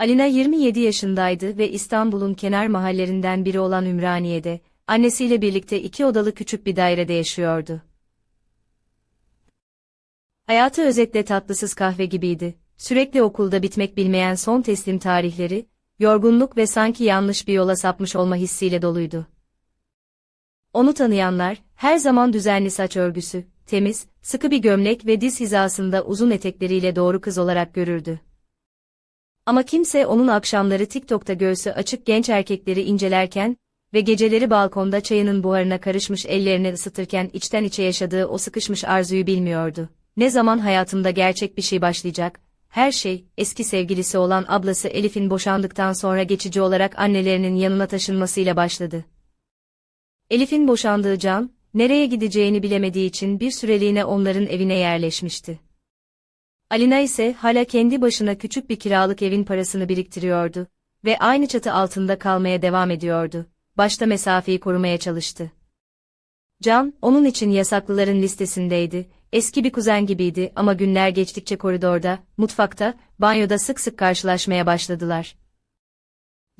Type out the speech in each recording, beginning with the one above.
Alina 27 yaşındaydı ve İstanbul'un kenar mahallerinden biri olan Ümraniye'de, annesiyle birlikte iki odalı küçük bir dairede yaşıyordu. Hayatı özetle tatlısız kahve gibiydi. Sürekli okulda bitmek bilmeyen son teslim tarihleri, yorgunluk ve sanki yanlış bir yola sapmış olma hissiyle doluydu. Onu tanıyanlar, her zaman düzenli saç örgüsü, temiz, sıkı bir gömlek ve diz hizasında uzun etekleriyle doğru kız olarak görürdü. Ama kimse onun akşamları TikTok'ta göğsü açık genç erkekleri incelerken ve geceleri balkonda çayının buharına karışmış ellerini ısıtırken içten içe yaşadığı o sıkışmış arzuyu bilmiyordu. Ne zaman hayatımda gerçek bir şey başlayacak, her şey, eski sevgilisi olan ablası Elif'in boşandıktan sonra geçici olarak annelerinin yanına taşınmasıyla başladı. Elif'in boşandığı Can, nereye gideceğini bilemediği için bir süreliğine onların evine yerleşmişti. Alina ise hala kendi başına küçük bir kiralık evin parasını biriktiriyordu ve aynı çatı altında kalmaya devam ediyordu. Başta mesafeyi korumaya çalıştı. Can, onun için yasaklıların listesindeydi, eski bir kuzen gibiydi ama günler geçtikçe koridorda, mutfakta, banyoda sık sık karşılaşmaya başladılar.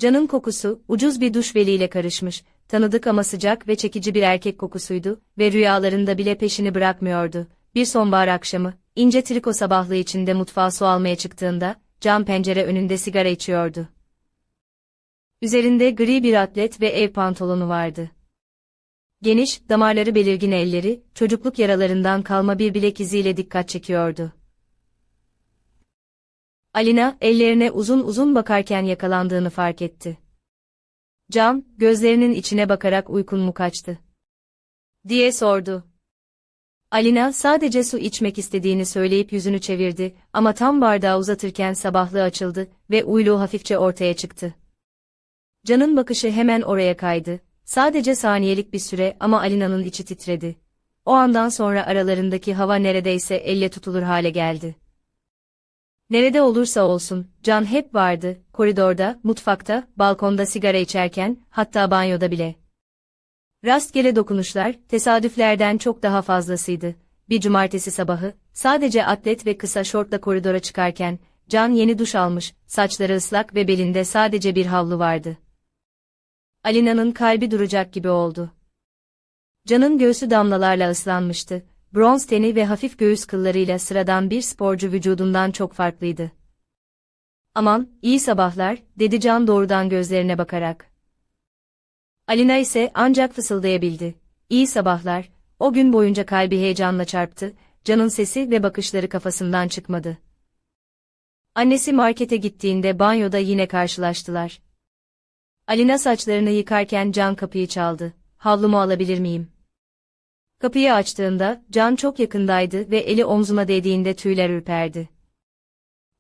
Can'ın kokusu, ucuz bir duş veliyle karışmış, tanıdık ama sıcak ve çekici bir erkek kokusuydu ve rüyalarında bile peşini bırakmıyordu. Bir sonbahar akşamı, ince triko sabahlığı içinde mutfağa su almaya çıktığında, cam pencere önünde sigara içiyordu. Üzerinde gri bir atlet ve ev pantolonu vardı. Geniş, damarları belirgin elleri, çocukluk yaralarından kalma bir bilek iziyle dikkat çekiyordu. Alina, ellerine uzun uzun bakarken yakalandığını fark etti. Can, gözlerinin içine bakarak uykun mu kaçtı? diye sordu. Alina sadece su içmek istediğini söyleyip yüzünü çevirdi ama tam bardağı uzatırken sabahlığı açıldı ve uyluğu hafifçe ortaya çıktı. Can'ın bakışı hemen oraya kaydı. Sadece saniyelik bir süre ama Alina'nın içi titredi. O andan sonra aralarındaki hava neredeyse elle tutulur hale geldi. Nerede olursa olsun, Can hep vardı, koridorda, mutfakta, balkonda sigara içerken, hatta banyoda bile. Rastgele dokunuşlar, tesadüflerden çok daha fazlasıydı. Bir cumartesi sabahı, sadece atlet ve kısa şortla koridora çıkarken, Can yeni duş almış, saçları ıslak ve belinde sadece bir havlu vardı. Alina'nın kalbi duracak gibi oldu. Can'ın göğsü damlalarla ıslanmıştı, bronz teni ve hafif göğüs kıllarıyla sıradan bir sporcu vücudundan çok farklıydı. Aman, iyi sabahlar, dedi Can doğrudan gözlerine bakarak. Alina ise ancak fısıldayabildi. İyi sabahlar, o gün boyunca kalbi heyecanla çarptı, Can'ın sesi ve bakışları kafasından çıkmadı. Annesi markete gittiğinde banyoda yine karşılaştılar. Alina saçlarını yıkarken Can kapıyı çaldı. Havlumu alabilir miyim? Kapıyı açtığında, Can çok yakındaydı ve eli omzuna değdiğinde tüyler ürperdi.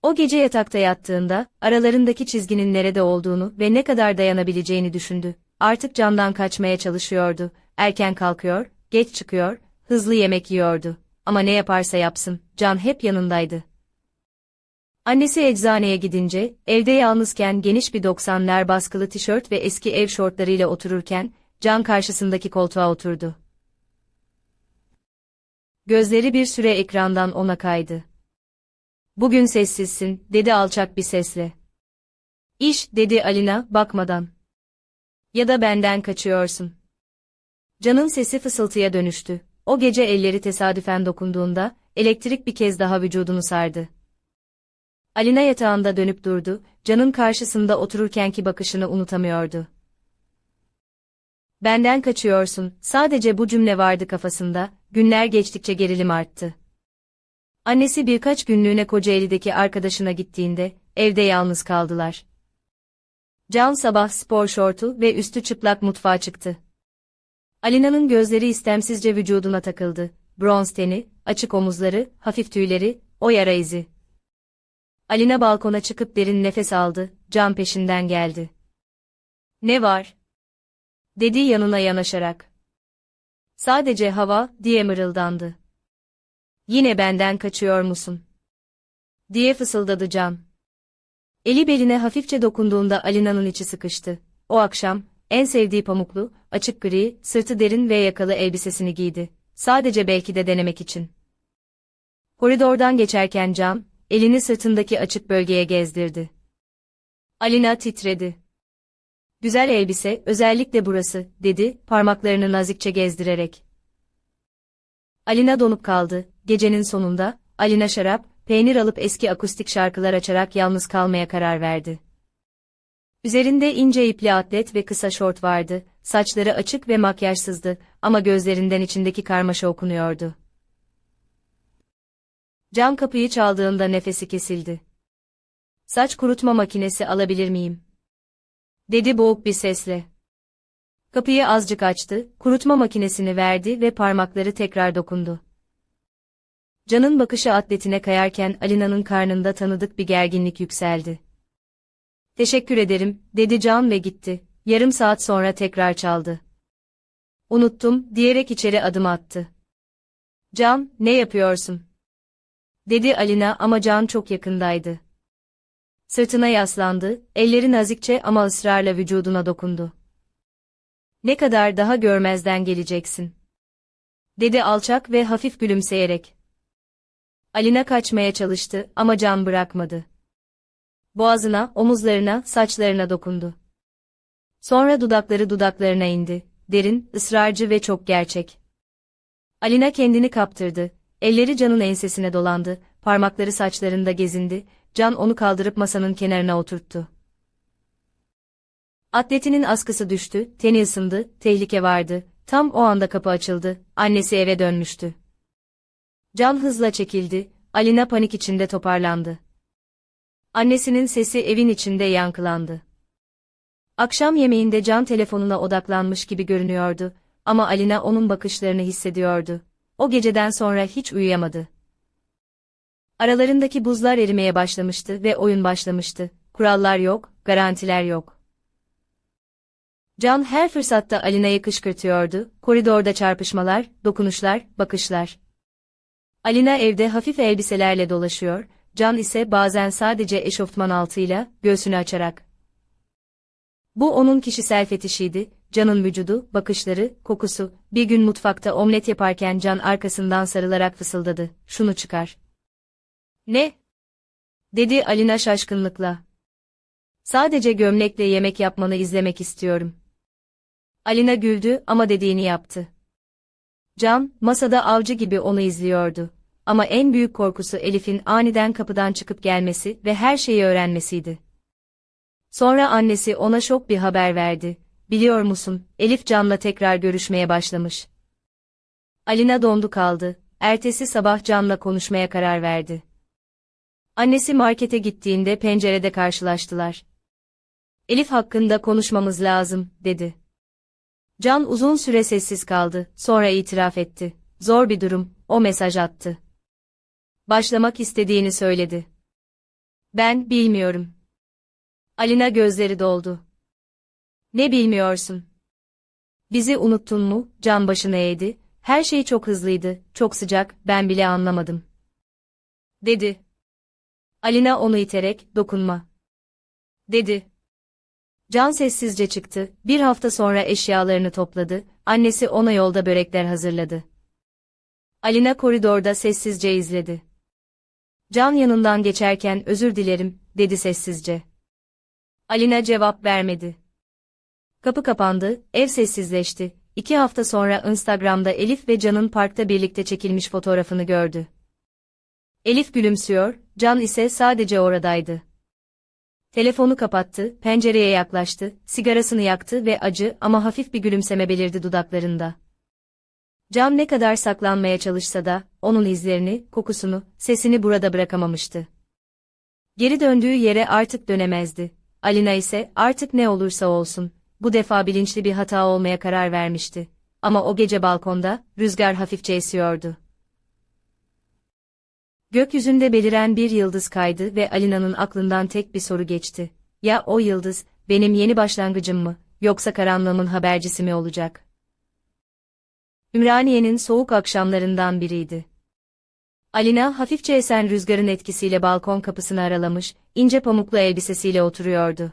O gece yatakta yattığında, aralarındaki çizginin nerede olduğunu ve ne kadar dayanabileceğini düşündü. Artık Can'dan kaçmaya çalışıyordu. Erken kalkıyor, geç çıkıyor, hızlı yemek yiyordu. Ama ne yaparsa yapsın, Can hep yanındaydı. Annesi eczaneye gidince, evde yalnızken geniş bir 90'lar baskılı tişört ve eski ev şortlarıyla otururken, Can karşısındaki koltuğa oturdu. Gözleri bir süre ekrandan ona kaydı. Bugün sessizsin, dedi alçak bir sesle. İş, dedi Alina, bakmadan. Ya da benden kaçıyorsun. Can'ın sesi fısıltıya dönüştü. O gece elleri tesadüfen dokunduğunda, elektrik bir kez daha vücudunu sardı. Alina yatağında dönüp durdu, Can'ın karşısında otururkenki bakışını unutamıyordu. Benden kaçıyorsun, sadece bu cümle vardı kafasında, günler geçtikçe gerilim arttı. Annesi birkaç günlüğüne Kocaeli'deki arkadaşına gittiğinde, evde yalnız kaldılar. Can sabah spor şortu ve üstü çıplak mutfağa çıktı. Alina'nın gözleri istemsizce vücuduna takıldı. Bronz teni, açık omuzları, hafif tüyleri, o yara izi. Alina balkona çıkıp derin nefes aldı, Can peşinden geldi. Ne var? Dedi yanına yanaşarak. Sadece hava, diye mırıldandı. Yine benden kaçıyor musun? Diye fısıldadı Can. Eli beline hafifçe dokunduğunda Alina'nın içi sıkıştı. O akşam, en sevdiği pamuklu, açık gri, sırtı derin ve yakalı elbisesini giydi. Sadece belki de denemek için. Koridordan geçerken Can, elini sırtındaki açık bölgeye gezdirdi. Alina titredi. Güzel elbise, özellikle burası, dedi, parmaklarını nazikçe gezdirerek. Alina donup kaldı. Gecenin sonunda, Alina şarap, peynir alıp eski akustik şarkılar açarak yalnız kalmaya karar verdi. Üzerinde ince ipli atlet ve kısa şort vardı, saçları açık ve makyajsızdı ama gözlerinden içindeki karmaşa okunuyordu. Cam kapıyı çaldığında nefesi kesildi. Saç kurutma makinesi alabilir miyim? Dedi boğuk bir sesle. Kapıyı azıcık açtı, kurutma makinesini verdi ve parmakları tekrar dokundu. Can'ın bakışı atletine kayarken Alina'nın karnında tanıdık bir gerginlik yükseldi. Teşekkür ederim, dedi Can ve gitti. Yarım saat sonra tekrar çaldı. Unuttum, diyerek içeri adım attı. Can, ne yapıyorsun? Dedi Alina ama Can çok yakındaydı. Sırtına yaslandı, elleri nazikçe ama ısrarla vücuduna dokundu. Ne kadar daha görmezden geleceksin? Dedi alçak ve hafif gülümseyerek. Alina kaçmaya çalıştı ama Can bırakmadı. Boğazına, omuzlarına, saçlarına dokundu. Sonra dudakları dudaklarına indi. Derin, ısrarcı ve çok gerçek. Alina kendini kaptırdı. Elleri Can'ın ensesine dolandı, parmakları saçlarında gezindi, Can onu kaldırıp masanın kenarına oturttu. Atletinin askısı düştü, teni ısındı, tehlike vardı. Tam o anda kapı açıldı, annesi eve dönmüştü. Can hızla çekildi, Alina panik içinde toparlandı. Annesinin sesi evin içinde yankılandı. Akşam yemeğinde Can telefonuna odaklanmış gibi görünüyordu ama Alina onun bakışlarını hissediyordu. O geceden sonra hiç uyuyamadı. Aralarındaki buzlar erimeye başlamıştı ve oyun başlamıştı. Kurallar yok, garantiler yok. Can her fırsatta Alina'yı kışkırtıyordu, koridorda çarpışmalar, dokunuşlar, bakışlar. Alina evde hafif elbiselerle dolaşıyor, Can ise bazen sadece eşofman altıyla, göğsünü açarak. Bu onun kişisel fetişiydi, Can'ın vücudu, bakışları, kokusu, bir gün mutfakta omlet yaparken Can arkasından sarılarak fısıldadı, şunu çıkar. Ne? Dedi Alina şaşkınlıkla. Sadece gömlekle yemek yapmanı izlemek istiyorum. Alina güldü ama dediğini yaptı. Can, masada avcı gibi onu izliyordu. Ama en büyük korkusu Elif'in aniden kapıdan çıkıp gelmesi ve her şeyi öğrenmesiydi. Sonra annesi ona şok bir haber verdi. Biliyor musun, Elif Can'la tekrar görüşmeye başlamış. Alina dondu kaldı. Ertesi sabah Can'la konuşmaya karar verdi. Annesi markete gittiğinde pencerede karşılaştılar. Elif hakkında konuşmamız lazım, dedi. Can uzun süre sessiz kaldı, sonra itiraf etti. Zor bir durum, o mesaj attı. Başlamak istediğini söyledi. Ben bilmiyorum. Alina gözleri doldu. Ne bilmiyorsun? Bizi unuttun mu? Can başını eğdi. Her şey çok hızlıydı, çok sıcak, ben bile anlamadım. Dedi. Alina onu iterek, dokunma. Dedi. Can sessizce çıktı, bir hafta sonra eşyalarını topladı, annesi ona yolda börekler hazırladı. Alina koridorda sessizce izledi. Can yanından geçerken özür dilerim, dedi sessizce. Alina cevap vermedi. Kapı kapandı, ev sessizleşti. İki hafta sonra Instagram'da Elif ve Can'ın parkta birlikte çekilmiş fotoğrafını gördü. Elif gülümsüyor, Can ise sadece oradaydı. Telefonu kapattı, pencereye yaklaştı, sigarasını yaktı ve acı ama hafif bir gülümseme belirdi dudaklarında. Can ne kadar saklanmaya çalışsa da, onun izlerini, kokusunu, sesini burada bırakamamıştı. Geri döndüğü yere artık dönemezdi. Alina ise artık ne olursa olsun, bu defa bilinçli bir hata olmaya karar vermişti. Ama o gece balkonda, rüzgar hafifçe esiyordu. Gökyüzünde beliren bir yıldız kaydı ve Alina'nın aklından tek bir soru geçti. Ya o yıldız, benim yeni başlangıcım mı, yoksa karanlığımın habercisi mi olacak? Ümraniye'nin soğuk akşamlarından biriydi. Alina hafifçe esen rüzgarın etkisiyle balkon kapısını aralamış, ince pamuklu elbisesiyle oturuyordu.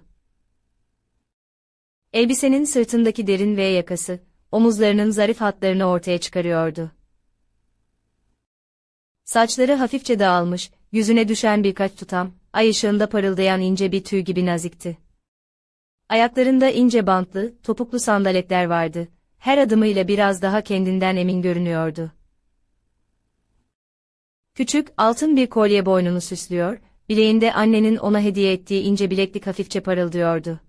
Elbisenin sırtındaki derin V yakası, omuzlarının zarif hatlarını ortaya çıkarıyordu. Saçları hafifçe dağılmış, yüzüne düşen birkaç tutam, ay ışığında parıldayan ince bir tüy gibi nazikti. Ayaklarında ince bantlı, topuklu sandaletler vardı. Her adımıyla biraz daha kendinden emin görünüyordu. Küçük, altın bir kolye boynunu süslüyor, bileğinde annenin ona hediye ettiği ince bileklik hafifçe parıldıyordu.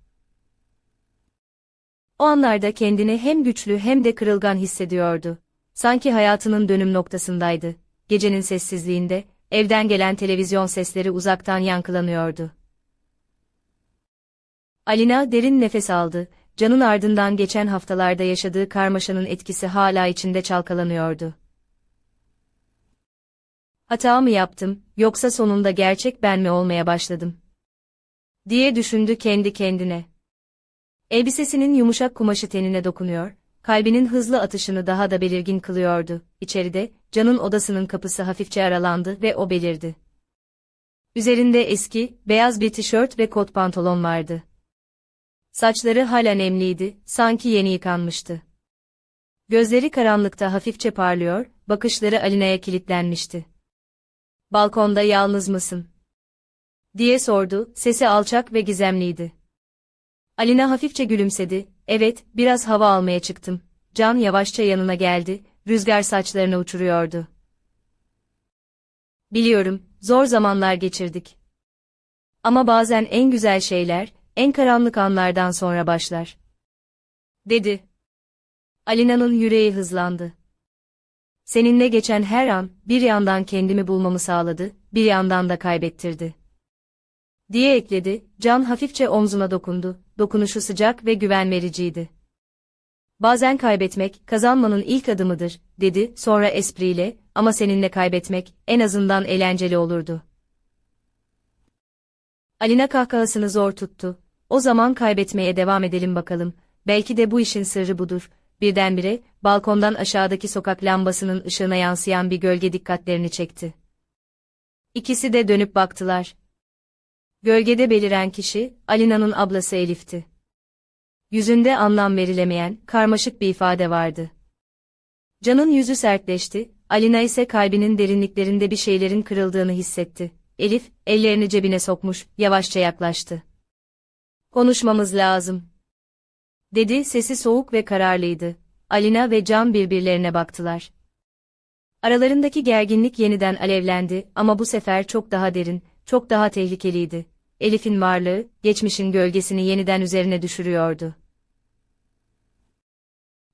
O anlarda kendini hem güçlü hem de kırılgan hissediyordu. Sanki hayatının dönüm noktasındaydı. Gecenin sessizliğinde, evden gelen televizyon sesleri uzaktan yankılanıyordu. Alina derin nefes aldı, canın ardından geçen haftalarda yaşadığı karmaşanın etkisi hala içinde çalkalanıyordu. Hata mı yaptım, yoksa sonunda gerçek ben mi olmaya başladım? diye düşündü kendi kendine. Elbisesinin yumuşak kumaşı tenine dokunuyor, kalbinin hızlı atışını daha da belirgin kılıyordu. İçeride, Can'ın odasının kapısı hafifçe aralandı ve o belirdi. Üzerinde eski, beyaz bir tişört ve kot pantolon vardı. Saçları hala nemliydi, sanki yeni yıkanmıştı. Gözleri karanlıkta hafifçe parlıyor, bakışları Alina'ya kilitlenmişti. Balkonda yalnız mısın? diye sordu, sesi alçak ve gizemliydi. Alina hafifçe gülümsedi, evet, biraz hava almaya çıktım. Can yavaşça yanına geldi, rüzgar saçlarını uçuruyordu. Biliyorum, zor zamanlar geçirdik. Ama bazen en güzel şeyler, en karanlık anlardan sonra başlar. Dedi. Alina'nın yüreği hızlandı. Seninle geçen her an, bir yandan kendimi bulmamı sağladı, bir yandan da kaybettirdi. Diye ekledi, Can hafifçe omzuna dokundu, dokunuşu sıcak ve güven vericiydi. Bazen kaybetmek, kazanmanın ilk adımıdır, dedi, sonra espriyle, ama seninle kaybetmek, en azından eğlenceli olurdu. Alina kahkahasını zor tuttu. O zaman kaybetmeye devam edelim bakalım, belki de bu işin sırrı budur. Birdenbire, balkondan aşağıdaki sokak lambasının ışığına yansıyan bir gölge dikkatlerini çekti. İkisi de dönüp baktılar. Gölgede beliren kişi, Alina'nın ablası Elif'ti. Yüzünde anlam verilemeyen, karmaşık bir ifade vardı. Can'ın yüzü sertleşti, Alina ise kalbinin derinliklerinde bir şeylerin kırıldığını hissetti. Elif, ellerini cebine sokmuş, yavaşça yaklaştı. Konuşmamız lazım. Dedi, sesi soğuk ve kararlıydı. Alina ve Can birbirlerine baktılar. Aralarındaki gerginlik yeniden alevlendi ama bu sefer çok daha derin, çok daha tehlikeliydi. Elif'in varlığı, geçmişin gölgesini yeniden üzerine düşürüyordu.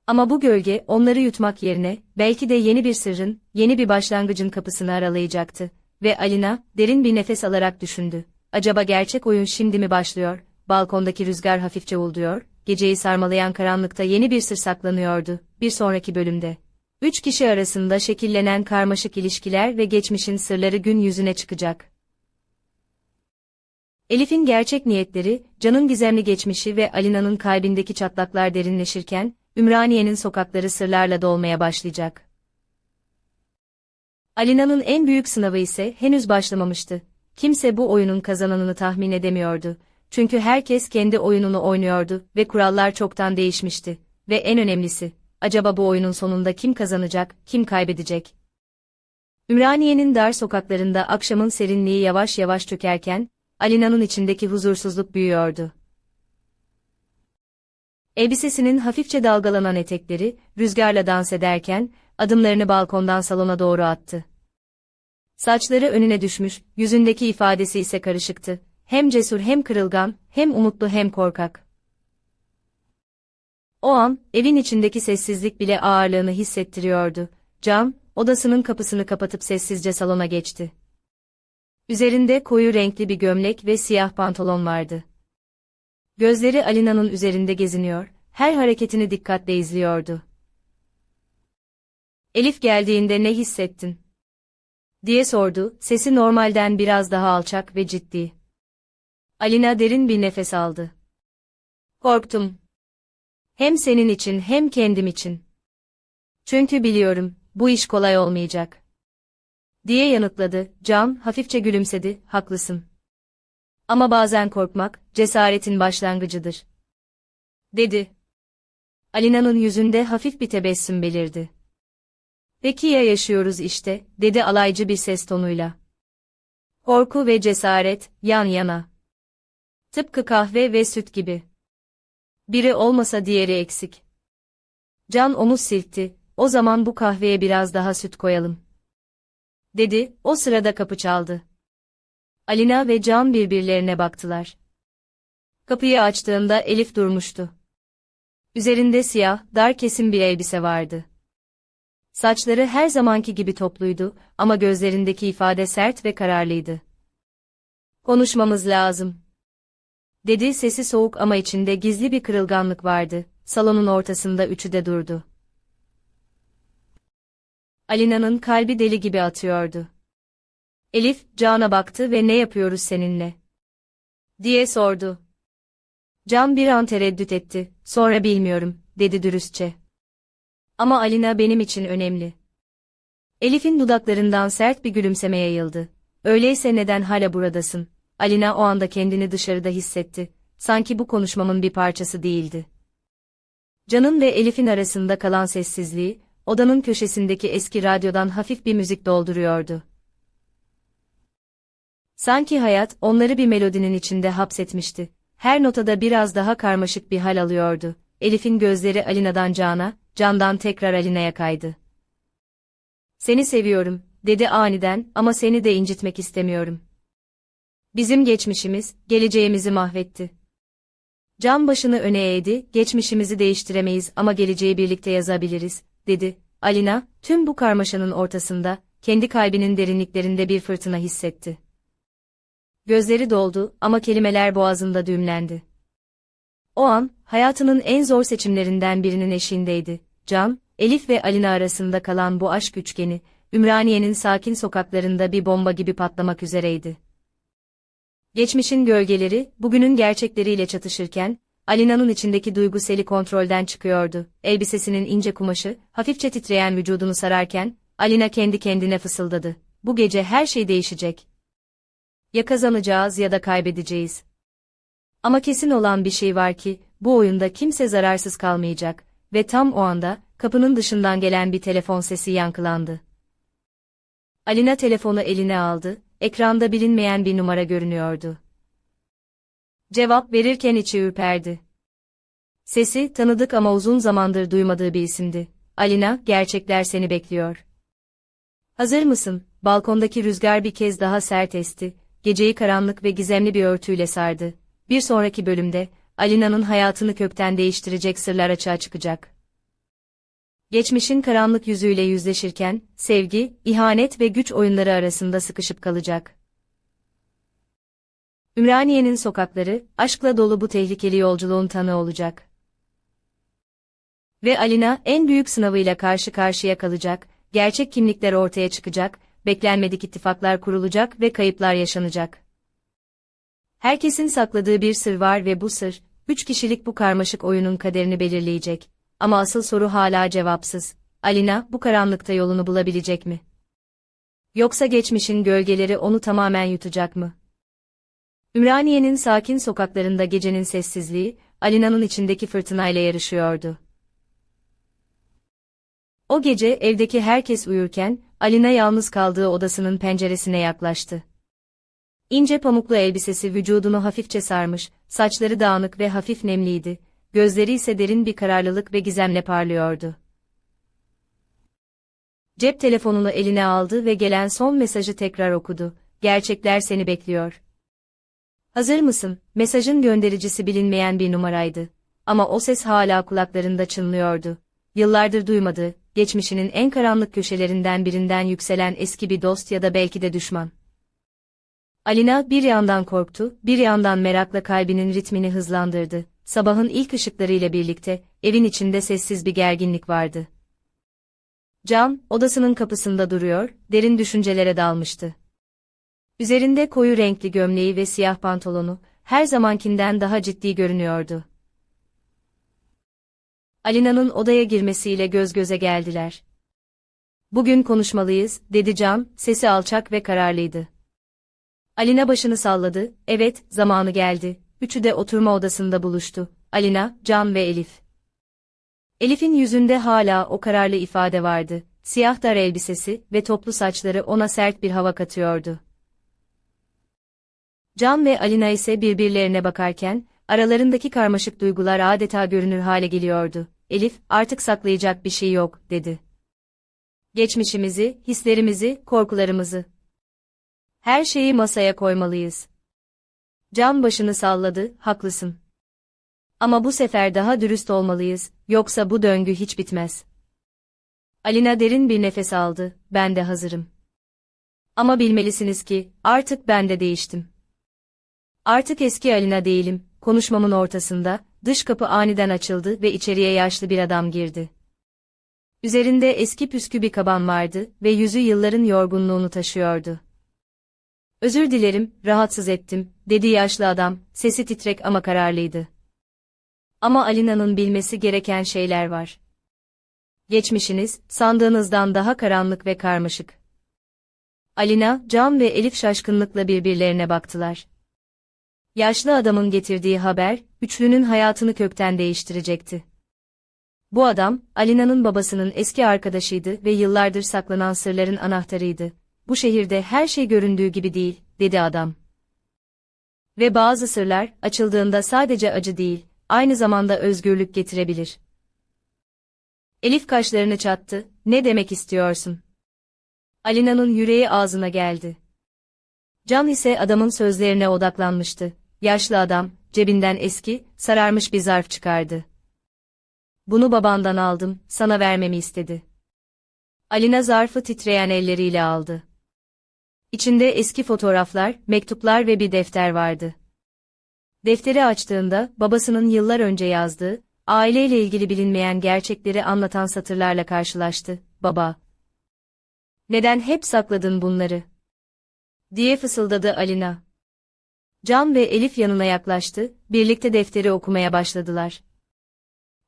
Ama bu gölge onları yutmak yerine, belki de yeni bir sırrın, yeni bir başlangıcın kapısını aralayacaktı. Ve Alina, derin bir nefes alarak düşündü. Acaba gerçek oyun şimdi mi başlıyor? Balkondaki rüzgar hafifçe ulduyor, geceyi sarmalayan karanlıkta yeni bir sır saklanıyordu. Bir sonraki bölümde. Üç kişi arasında şekillenen karmaşık ilişkiler ve geçmişin sırları gün yüzüne çıkacak. Elif'in gerçek niyetleri, Can'ın gizemli geçmişi ve Alina'nın kalbindeki çatlaklar derinleşirken, Ümraniye'nin sokakları sırlarla dolmaya başlayacak. Alina'nın en büyük sınavı ise henüz başlamamıştı. Kimse bu oyunun kazananını tahmin edemiyordu. Çünkü herkes kendi oyununu oynuyordu ve kurallar çoktan değişmişti. Ve en önemlisi, acaba bu oyunun sonunda kim kazanacak, kim kaybedecek? Ümraniye'nin dar sokaklarında akşamın serinliği yavaş yavaş çökerken, Alina'nın içindeki huzursuzluk büyüyordu. Elbisesinin hafifçe dalgalanan etekleri, rüzgarla dans ederken, adımlarını balkondan salona doğru attı. Saçları önüne düşmüş, yüzündeki ifadesi ise karışıktı. Hem cesur hem kırılgan, hem umutlu hem korkak. O an, evin içindeki sessizlik bile ağırlığını hissettiriyordu. Can, odasının kapısını kapatıp sessizce salona geçti. Üzerinde koyu renkli bir gömlek ve siyah pantolon vardı. Gözleri Alina'nın üzerinde geziniyor, her hareketini dikkatle izliyordu. Elif geldiğinde ne hissettin? diye sordu, sesi normalden biraz daha alçak ve ciddi. Alina derin bir nefes aldı. Korktum. Hem senin için hem kendim için. Çünkü biliyorum, bu iş kolay olmayacak diye yanıtladı. Can hafifçe gülümsedi, haklısın. Ama bazen korkmak, cesaretin başlangıcıdır. Dedi. Alina'nın yüzünde hafif bir tebessüm belirdi. Peki ya yaşıyoruz işte, dedi alaycı bir ses tonuyla. Korku ve cesaret, yan yana. Tıpkı kahve ve süt gibi. Biri olmasa diğeri eksik. Can omuz silkti, o zaman bu kahveye biraz daha süt koyalım. Dedi, o sırada kapı çaldı. Alina ve Can birbirlerine baktılar. Kapıyı açtığında Elif durmuştu. Üzerinde siyah, dar kesim bir elbise vardı. Saçları her zamanki gibi topluydu ama gözlerindeki ifade sert ve kararlıydı. Konuşmamız lazım. Dedi sesi soğuk ama içinde gizli bir kırılganlık vardı. Salonun ortasında üçü de durdu. Alina'nın kalbi deli gibi atıyordu. Elif, Can'a baktı ve ne yapıyoruz seninle? diye sordu. Can bir an tereddüt etti, sonra bilmiyorum, dedi dürüstçe. Ama Alina benim için önemli. Elif'in dudaklarından sert bir gülümseme yayıldı. Öyleyse neden hala buradasın? Alina o anda kendini dışarıda hissetti. Sanki bu konuşmamın bir parçası değildi. Can'ın ve Elif'in arasında kalan sessizliği, odanın köşesindeki eski radyodan hafif bir müzik dolduruyordu. Sanki hayat onları bir melodinin içinde hapsetmişti. Her notada biraz daha karmaşık bir hal alıyordu. Elif'in gözleri Alina'dan Can'a, Can'dan tekrar Alina'ya kaydı. Seni seviyorum, dedi aniden ama seni de incitmek istemiyorum. Bizim geçmişimiz, geleceğimizi mahvetti. Can başını öne eğdi, geçmişimizi değiştiremeyiz ama geleceği birlikte yazabiliriz, dedi. Alina, tüm bu karmaşanın ortasında, kendi kalbinin derinliklerinde bir fırtına hissetti. Gözleri doldu ama kelimeler boğazında düğümlendi. O an, hayatının en zor seçimlerinden birinin eşiğindeydi. Can, Elif ve Alina arasında kalan bu aşk üçgeni, Ümraniye'nin sakin sokaklarında bir bomba gibi patlamak üzereydi. Geçmişin gölgeleri, bugünün gerçekleriyle çatışırken, Alina'nın içindeki duygu seli kontrolden çıkıyordu. Elbisesinin ince kumaşı, hafifçe titreyen vücudunu sararken, Alina kendi kendine fısıldadı. Bu gece her şey değişecek. Ya kazanacağız ya da kaybedeceğiz. Ama kesin olan bir şey var ki, bu oyunda kimse zararsız kalmayacak ve tam o anda, kapının dışından gelen bir telefon sesi yankılandı. Alina telefonu eline aldı, ekranda bilinmeyen bir numara görünüyordu. Cevap verirken içi ürperdi. Sesi, tanıdık ama uzun zamandır duymadığı bir isimdi. Alina, gerçekler seni bekliyor. Hazır mısın? Balkondaki rüzgar bir kez daha sert esti, geceyi karanlık ve gizemli bir örtüyle sardı. Bir sonraki bölümde, Alina'nın hayatını kökten değiştirecek sırlar açığa çıkacak. Geçmişin karanlık yüzüyle yüzleşirken, sevgi, ihanet ve güç oyunları arasında sıkışıp kalacak. Ümraniye'nin sokakları, aşkla dolu bu tehlikeli yolculuğun tanığı olacak. Ve Alina en büyük sınavıyla karşı karşıya kalacak, gerçek kimlikler ortaya çıkacak, beklenmedik ittifaklar kurulacak ve kayıplar yaşanacak. Herkesin sakladığı bir sır var ve bu sır, üç kişilik bu karmaşık oyunun kaderini belirleyecek. Ama asıl soru hala cevapsız. Alina, bu karanlıkta yolunu bulabilecek mi? Yoksa geçmişin gölgeleri onu tamamen yutacak mı? Ümraniye'nin sakin sokaklarında gecenin sessizliği, Alina'nın içindeki fırtınayla yarışıyordu. O gece evdeki herkes uyurken, Alina yalnız kaldığı odasının penceresine yaklaştı. İnce pamuklu elbisesi vücudunu hafifçe sarmış, saçları dağınık ve hafif nemliydi, gözleri ise derin bir kararlılık ve gizemle parlıyordu. Cep telefonunu eline aldı ve gelen son mesajı tekrar okudu. Gerçekler seni bekliyor. Hazır mısın? Mesajın göndericisi bilinmeyen bir numaraydı. Ama o ses hala kulaklarında çınlıyordu. Yıllardır duymadığı, geçmişinin en karanlık köşelerinden birinden yükselen eski bir dost ya da belki de düşman. Alina bir yandan korktu, bir yandan merakla kalbinin ritmini hızlandırdı. Sabahın ilk ışıklarıyla birlikte, evin içinde sessiz bir gerginlik vardı. Can, odasının kapısında duruyor, derin düşüncelere dalmıştı. Üzerinde koyu renkli gömleği ve siyah pantolonu, her zamankinden daha ciddi görünüyordu. Alina'nın odaya girmesiyle göz göze geldiler. Bugün konuşmalıyız, dedi Can, sesi alçak ve kararlıydı. Alina başını salladı, evet, zamanı geldi. Üçü de oturma odasında buluştu. Alina, Can ve Elif. Elif'in yüzünde hala o kararlı ifade vardı. Siyah dar elbisesi ve toplu saçları ona sert bir hava katıyordu. Can ve Alina ise birbirlerine bakarken, aralarındaki karmaşık duygular adeta görünür hale geliyordu. Elif, artık saklayacak bir şey yok, dedi. Geçmişimizi, hislerimizi, korkularımızı. Her şeyi masaya koymalıyız. Can başını salladı, haklısın. Ama bu sefer daha dürüst olmalıyız, yoksa bu döngü hiç bitmez. Alina derin bir nefes aldı, ben de hazırım. Ama bilmelisiniz ki, artık ben de değiştim. Artık eski Alina değilim, konuşmamın ortasında, dış kapı aniden açıldı ve içeriye yaşlı bir adam girdi. Üzerinde eski püskü bir kaban vardı ve yüzü yılların yorgunluğunu taşıyordu. Özür dilerim, rahatsız ettim, dedi yaşlı adam, sesi titrek ama kararlıydı. Ama Alina'nın bilmesi gereken şeyler var. Geçmişiniz, sandığınızdan daha karanlık ve karmaşık. Alina, Can ve Elif şaşkınlıkla birbirlerine baktılar. Yaşlı adamın getirdiği haber, üçlünün hayatını kökten değiştirecekti. Bu adam, Alina'nın babasının eski arkadaşıydı ve yıllardır saklanan sırların anahtarıydı. Bu şehirde her şey göründüğü gibi değil, dedi adam. Ve bazı sırlar, açıldığında sadece acı değil, aynı zamanda özgürlük getirebilir. Elif kaşlarını çattı, ne demek istiyorsun? Alina'nın yüreği ağzına geldi. Can ise adamın sözlerine odaklanmıştı. Yaşlı adam, cebinden eski, sararmış bir zarf çıkardı. Bunu babandan aldım, sana vermemi istedi. Alina zarfı titreyen elleriyle aldı. İçinde eski fotoğraflar, mektuplar ve bir defter vardı. Defteri açtığında, babasının yıllar önce yazdığı, aileyle ilgili bilinmeyen gerçekleri anlatan satırlarla karşılaştı. Baba. Neden hep sakladın bunları? diye fısıldadı Alina. Can ve Elif yanına yaklaştı, birlikte defteri okumaya başladılar.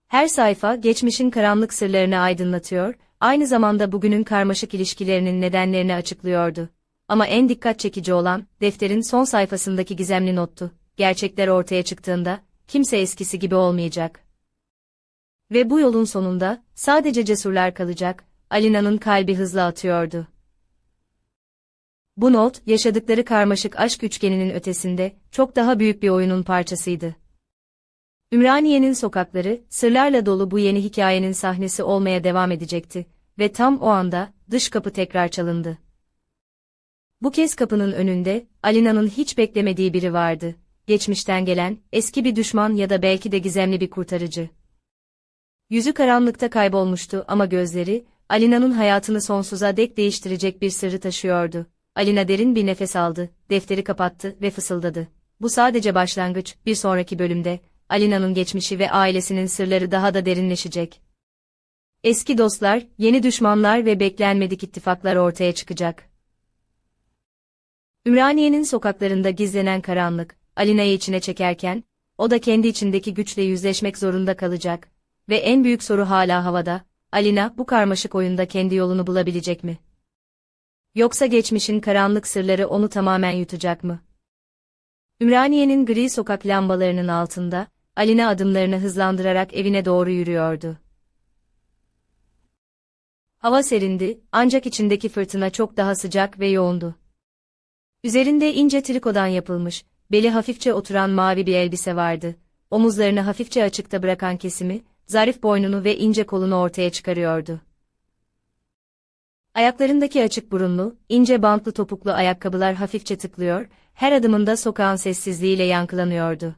Her sayfa geçmişin karanlık sırlarını aydınlatıyor, aynı zamanda bugünün karmaşık ilişkilerinin nedenlerini açıklıyordu. Ama en dikkat çekici olan, defterin son sayfasındaki gizemli nottu. Gerçekler ortaya çıktığında, kimse eskisi gibi olmayacak. Ve bu yolun sonunda, sadece cesurlar kalacak, Alina'nın kalbi hızla atıyordu. Bu not, yaşadıkları karmaşık aşk üçgeninin ötesinde, çok daha büyük bir oyunun parçasıydı. Ümraniye'nin sokakları, sırlarla dolu bu yeni hikayenin sahnesi olmaya devam edecekti ve tam o anda, dış kapı tekrar çalındı. Bu kez kapının önünde, Alina'nın hiç beklemediği biri vardı. Geçmişten gelen, eski bir düşman ya da belki de gizemli bir kurtarıcı. Yüzü karanlıkta kaybolmuştu ama gözleri, Alina'nın hayatını sonsuza dek değiştirecek bir sırrı taşıyordu. Alina derin bir nefes aldı, defteri kapattı ve fısıldadı. Bu sadece başlangıç, bir sonraki bölümde, Alina'nın geçmişi ve ailesinin sırları daha da derinleşecek. Eski dostlar, yeni düşmanlar ve beklenmedik ittifaklar ortaya çıkacak. Ümraniye'nin sokaklarında gizlenen karanlık, Alina'yı içine çekerken, o da kendi içindeki güçle yüzleşmek zorunda kalacak. Ve en büyük soru hala havada, Alina bu karmaşık oyunda kendi yolunu bulabilecek mi? Yoksa geçmişin karanlık sırları onu tamamen yutacak mı? Ümraniye'nin gri sokak lambalarının altında, Alina adımlarını hızlandırarak evine doğru yürüyordu. Hava serindi, ancak içindeki fırtına çok daha sıcak ve yoğundu. Üzerinde ince trikodan yapılmış, beli hafifçe oturan mavi bir elbise vardı. Omuzlarını hafifçe açıkta bırakan kesimi, zarif boynunu ve ince kolunu ortaya çıkarıyordu. Ayaklarındaki açık burunlu, ince bantlı topuklu ayakkabılar hafifçe tıklıyor, her adımında sokağın sessizliğiyle yankılanıyordu.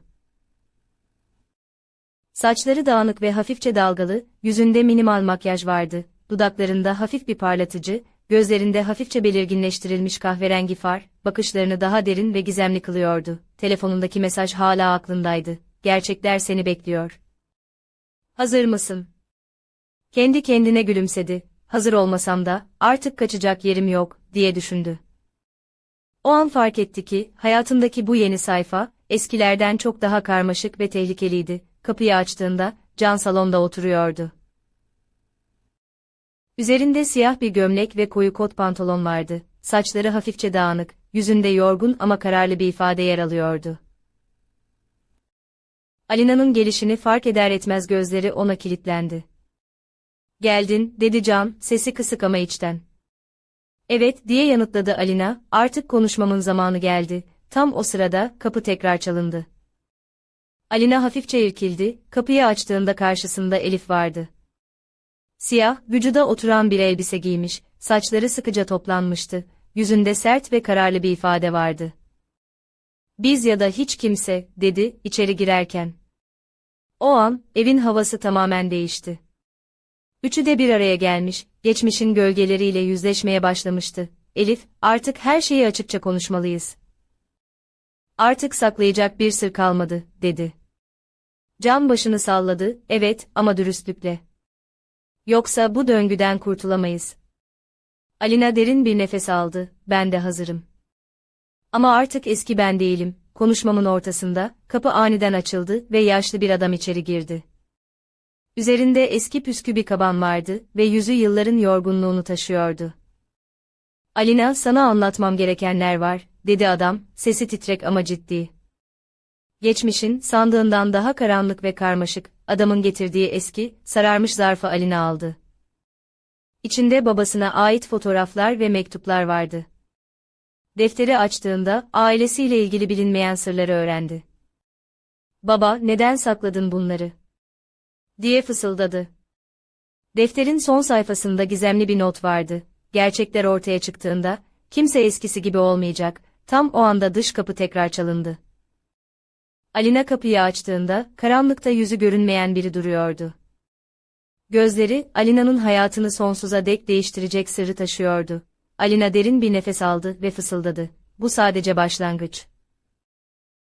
Saçları dağınık ve hafifçe dalgalı, yüzünde minimal makyaj vardı, dudaklarında hafif bir parlatıcı, gözlerinde hafifçe belirginleştirilmiş kahverengi far, bakışlarını daha derin ve gizemli kılıyordu. Telefonundaki mesaj hala aklındaydı. Gerçekler seni bekliyor. Hazır mısın? Kendi kendine gülümsedi. Hazır olmasam da, artık kaçacak yerim yok, diye düşündü. O an fark etti ki, hayatındaki bu yeni sayfa, eskilerden çok daha karmaşık ve tehlikeliydi. Kapıyı açtığında, Can salonda oturuyordu. Üzerinde siyah bir gömlek ve koyu kot pantolon vardı. Saçları hafifçe dağınık, yüzünde yorgun ama kararlı bir ifade yer alıyordu. Alina'nın gelişini fark eder etmez gözleri ona kilitlendi. Geldin, dedi Can, sesi kısık ama içten. Evet, diye yanıtladı Alina, artık konuşmamın zamanı geldi. tam o sırada kapı tekrar çalındı. Alina hafifçe irkildi, kapıyı açtığında karşısında Elif vardı. Siyah, vücuda oturan bir elbise giymiş, saçları sıkıca toplanmıştı, yüzünde sert ve kararlı bir ifade vardı. Biz ya da hiç kimse, dedi, içeri girerken. O an, evin havası tamamen değişti. Üçü de bir araya gelmiş, geçmişin gölgeleriyle yüzleşmeye başlamıştı. Elif, artık her şeyi açıkça konuşmalıyız. Artık saklayacak bir sır kalmadı, dedi. Can başını salladı, evet ama dürüstlükle. Yoksa bu döngüden kurtulamayız. Alina derin bir nefes aldı, ben de hazırım. Ama artık eski ben değilim, konuşmamın ortasında, kapı aniden açıldı ve yaşlı bir adam içeri girdi. Üzerinde eski püskü bir kaban vardı ve yüzü yılların yorgunluğunu taşıyordu. Alina, sana anlatmam gerekenler var, dedi adam, sesi titrek ama ciddi. Geçmişin, sandığından daha karanlık ve karmaşık, adamın getirdiği eski, sararmış zarfı Alina aldı. İçinde babasına ait fotoğraflar ve mektuplar vardı. Defteri açtığında, ailesiyle ilgili bilinmeyen sırları öğrendi. Baba, neden sakladın bunları? Diye fısıldadı. Defterin son sayfasında gizemli bir not vardı. Gerçekler ortaya çıktığında, kimse eskisi gibi olmayacak, tam o anda dış kapı tekrar çalındı. Alina kapıyı açtığında, karanlıkta yüzü görünmeyen biri duruyordu. Gözleri, Alina'nın hayatını sonsuza dek değiştirecek sırrı taşıyordu. Alina derin bir nefes aldı ve fısıldadı. Bu sadece başlangıç.